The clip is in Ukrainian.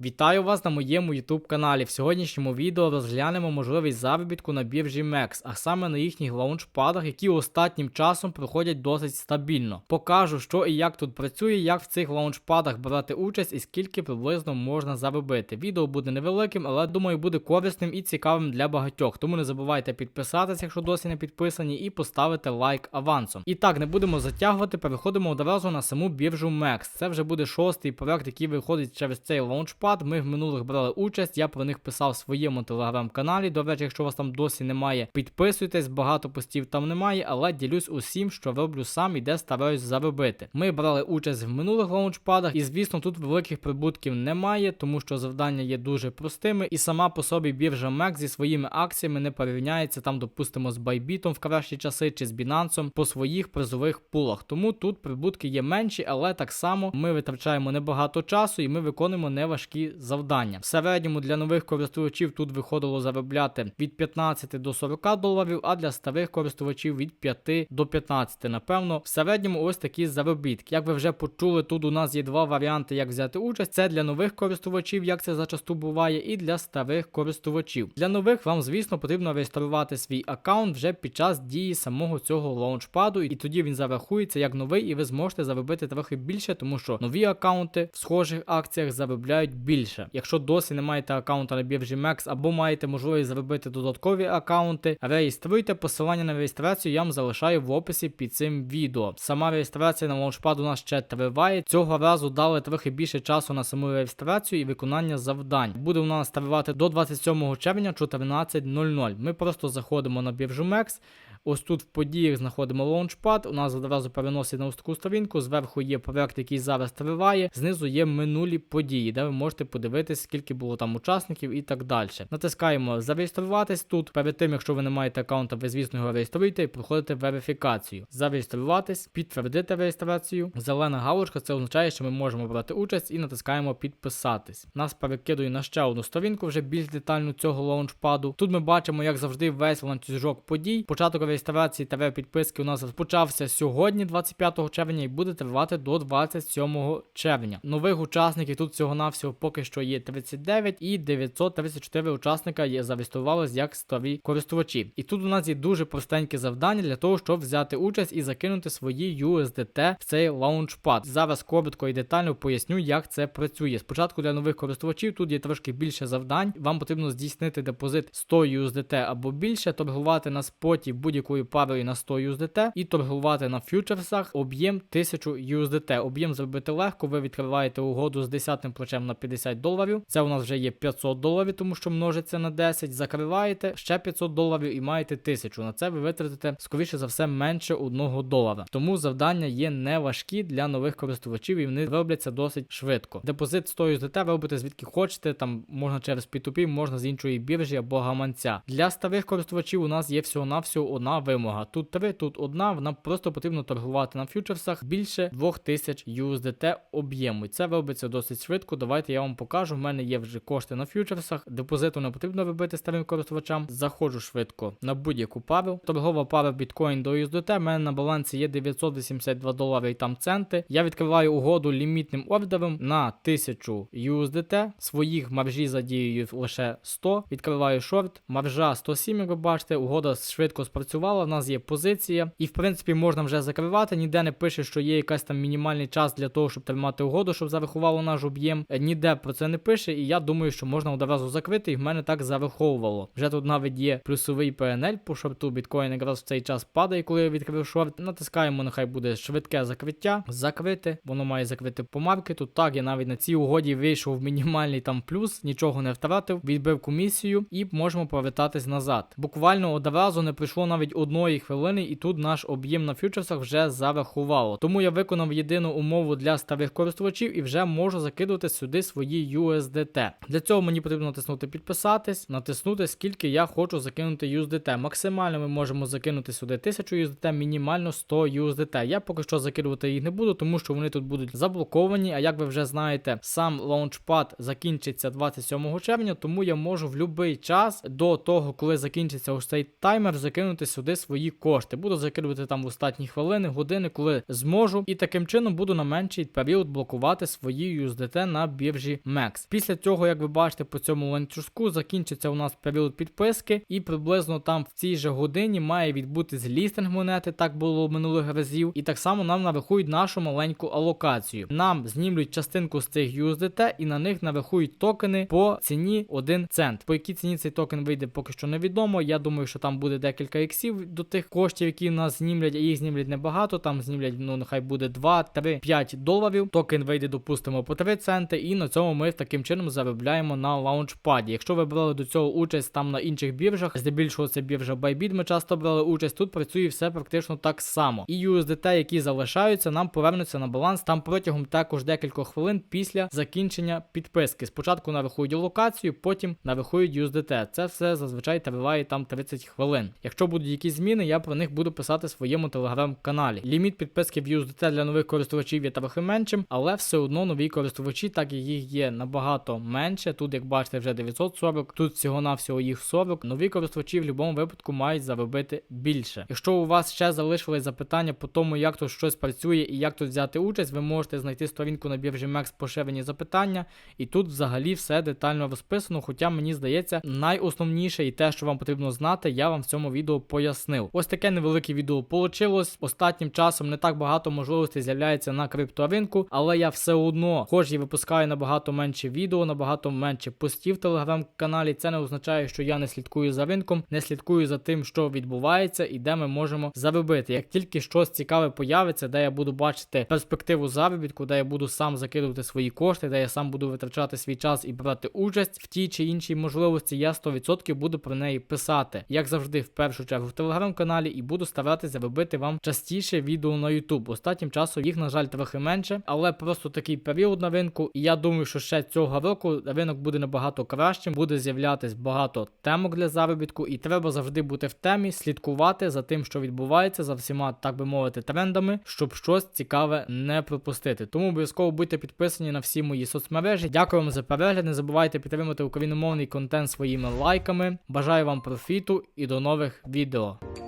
Вітаю вас на моєму YouTube каналі. В сьогоднішньому відео розглянемо можливість заробітку на біржі MEX, а саме на їхніх лаунчпадах, які останнім часом проходять досить стабільно. Покажу, що і як тут працює, як в цих лаунчпадах брати участь і скільки приблизно можна заробити. Відео буде невеликим, але думаю, буде корисним і цікавим для багатьох. Тому не забувайте підписатися, якщо досі не підписані, і поставити лайк авансом. І так, не будемо затягувати, переходимо одразу на саму біржу MEX. Це вже буде шостий проект, який виходить через цей лаунчпад. Ми в минулих брали участь. Я про них писав в своєму телеграм-каналі. До речі, якщо у вас там досі немає, підписуйтесь, багато постів там немає, але ділюсь усім, що роблю сам і де стараюсь заробити. Ми брали участь в минулих лаунчпадах, і звісно, тут великих прибутків немає, тому що завдання є дуже простими, і сама по собі біржа MEX зі своїми акціями не порівняється там, допустимо, з Bybit в кращі часи чи з Binance по своїх призових пулах. Тому тут прибутки є менші, але так само ми витрачаємо небагато часу і ми виконуємо неважкі завдання. В середньому для нових користувачів тут виходило заробляти від 15 до 40 доларів, а для старих користувачів від 5 до 15. Напевно, в середньому ось такі заробітки. Як ви вже почули, тут у нас є два варіанти, як взяти участь. Це для нових користувачів, як це зачасту буває, і для старих користувачів. Для нових вам, звісно, потрібно реєструвати свій аккаунт вже під час дії самого цього лаунчпаду, і тоді він зарахується як новий, і ви зможете заробити трохи більше, тому що нові аккаунти в схожих акціях заробляють більше. Якщо досі не маєте аккаунта на біржі MEX або маєте можливість заробити додаткові аккаунти, реєструйте посилання на реєстрацію, я вам залишаю в описі під цим відео. Сама реєстрація на лаунчпад у нас ще триває. Цього разу дали трохи більше часу на саму реєстрацію і виконання завдань. Буде у нас тривати до 27 червня 14.00. Ми просто заходимо на біржу MEX. Ось тут в подіях знаходимо лаунчпад. У нас одразу переносить на ось таку сторінку. Зверху є проект, який зараз триває. Знизу є минулі події, де ви можете подивитись, скільки було там учасників і так далі. Натискаємо зареєструватись тут. Перед тим, якщо ви не маєте аккаунта, ви звісно його реєструєте і проходите верифікацію. Зареєструватись, підтвердити реєстрацію. Зелена галочка це означає, що ми можемо брати участь і натискаємо підписатись. Нас перекидує на ще одну сторінку, вже більш детально цього лаунчпаду. Тут ми бачимо, як завжди, весь ланцюжок подій. Початок реєстрації та підписки у нас розпочався сьогодні, 25 червня, і буде тривати до 27 червня. Нових учасників тут всього-навсього поки що є 39 і 934 учасника є зареєструвалися як старі користувачі. І тут у нас є дуже простеньке завдання для того, щоб взяти участь і закинути свої USDT в цей лаунчпад. Зараз коротко і детально поясню, як це працює. Спочатку для нових користувачів тут є трошки більше завдань. Вам потрібно здійснити депозит 100 USDT або більше, торгувати на споті будь-якою парою на 100 USDT і торгувати на фьючерсах об'єм 1000 USDT. Об'єм зробити легко. Ви відкриваєте угоду з 10 плечем на 50 доларів. Це у нас вже є 500 доларів, тому що множиться на 10. Закриваєте ще 500 доларів і маєте 1000. На це ви витратите, скоріше за все, менше 1 долара. Тому завдання є не важкі для нових користувачів і вони робляться досить швидко. Депозит 100 USDT ви робите звідки хочете. Там можна через P2P, можна з іншої біржі або гаманця. Для старих користувачів у нас є всього-навсього одна вимога. Тут три, тут одна. Нам просто потрібно торгувати на фьючерсах більше 2000 USDT об'єму. Це робиться досить швидко. Давайте я вам покажу. В мене є вже кошти на фьючерсах. Депозиту не потрібно робити старим користувачам. Заходжу швидко на будь-яку пару. Торгова пара біткоін до USDT. У мене на балансі є 982 долари і там центи. Я відкриваю угоду лімітним ордером на 1000 USDT. Своїх маржі задіюю лише 100. Відкриваю шорт. Маржа 107, як ви бачите, угода швидко спрацювала. В нас є позиція, і в принципі можна вже закривати. Ніде не пише, що є якась там мінімальний час для того, щоб тримати угоду, щоб зарахувало наш об'єм. Е, Ніде про це не пише, і я думаю, що можна одразу закрити, і в мене так зараховувало. Вже тут навіть є плюсовий PNL по шорту. Біткоін якраз в цей час падає, коли я відкрив шорт. Натискаємо, нехай буде швидке закриття. Закрити. Воно має закрити по маркету. Так, я навіть на цій угоді вийшов мінімальний там плюс, нічого не втратив, відбив комісію і можемо повертатись назад. Буквально одразу не пройшло навіть одної хвилини, і тут наш об'єм на фьючерсах вже зарахувало. Тому я виконав єдину умову для старих користувачів і вже можу закидувати сюди свої USDT. Для цього мені потрібно натиснути підписатись, натиснути скільки я хочу закинути USDT. Максимально ми можемо закинути сюди 1000 USDT, мінімально 100 USDT. Я поки що закидувати їх не буду, тому що вони тут будуть заблоковані. А як ви вже знаєте, сам лаунчпад закінчиться 27 червня, тому я можу в будь-який час до того, коли закінчиться ось цей таймер, закинути сюди сюди свої кошти. Буду закидувати там в останні хвилини, години, коли зможу, і таким чином буду на менший період блокувати свої USDT на біржі MEX. Після цього, як ви бачите, по цьому ланцюжку закінчиться у нас період підписки, і приблизно там в цій же годині має відбути злістинг монети, так було минулих разів. І так само нам нарахують нашу маленьку алокацію. Нам знімлють частинку з цих USDT і на них нарахують токени по ціні 1 цент. По якій ціні цей токен вийде, поки що невідомо. Я думаю, що там буде декілька іксів до тих коштів, які нас знімлять, а їх знімлять небагато. Там знімлять, ну нехай буде 2, 3, 5 доларів. Токен вийде, допустимо, по 3 центи, і на цьому ми таким чином заробляємо на лаунчпаді. Якщо ви брали до цього участь там на інших біржах, здебільшого це біржа Bybit, ми часто брали участь. Тут працює все практично так само. І USDT, які залишаються, нам повернуться на баланс там протягом також декількох хвилин після закінчення підписки. Спочатку нарахують локацію, потім нарахують USDT. Це все зазвичай триває там 30 хвилин. Якщо будуть якісь зміни, я про них буду писати в своєму телеграм-каналі. Ліміт підписки в USDT для нових користувачів є трохи меншим, але все одно нові користувачі, так як їх є набагато менше. Тут, як бачите, вже 940, тут всього-навсього їх 40. Нові користувачі в будь-якому випадку мають заробити більше. Якщо у вас ще залишились запитання по тому, як тут щось працює і як тут взяти участь, ви можете знайти сторінку на біржі MEX поширені запитання, і тут взагалі все детально розписано. Хоча мені здається, найосновніше і те, що вам потрібно знати, я вам в цьому відео пояснив. Ось таке невелике відео получилось. Останнім часом не так багато можливостей з'являється на крипторинку, але я все одно, хоч і випускаю набагато менше відео, набагато менше постів в телеграм-каналі. Це не означає, що я не слідкую за ринком, не слідкую за тим, що відбувається і де ми можемо заробити. Як тільки щось цікаве появиться, де я буду бачити перспективу заробітку, де я буду сам закидувати свої кошти, де я сам буду витрачати свій час і брати участь в тій чи іншій можливості, я 100% буду про неї писати. Як завжди, в першу чергу в телеграм-каналі, і буду старатися заробити вам частіше відео на YouTube. Останнім часом їх, на жаль, трохи менше, але просто такий період на ринку. І я думаю, що ще цього року ринок буде набагато кращим, буде з'являтись багато темок для заробітку, і треба завжди бути в темі, слідкувати за тим, що відбувається, за всіма, так би мовити, трендами, щоб щось цікаве не пропустити. Тому обов'язково будьте підписані на всі мої соцмережі. Дякую вам за перегляд. Не забувайте підтримати україномовний контент своїми лайками. Бажаю вам профіту і до нових відео. 师座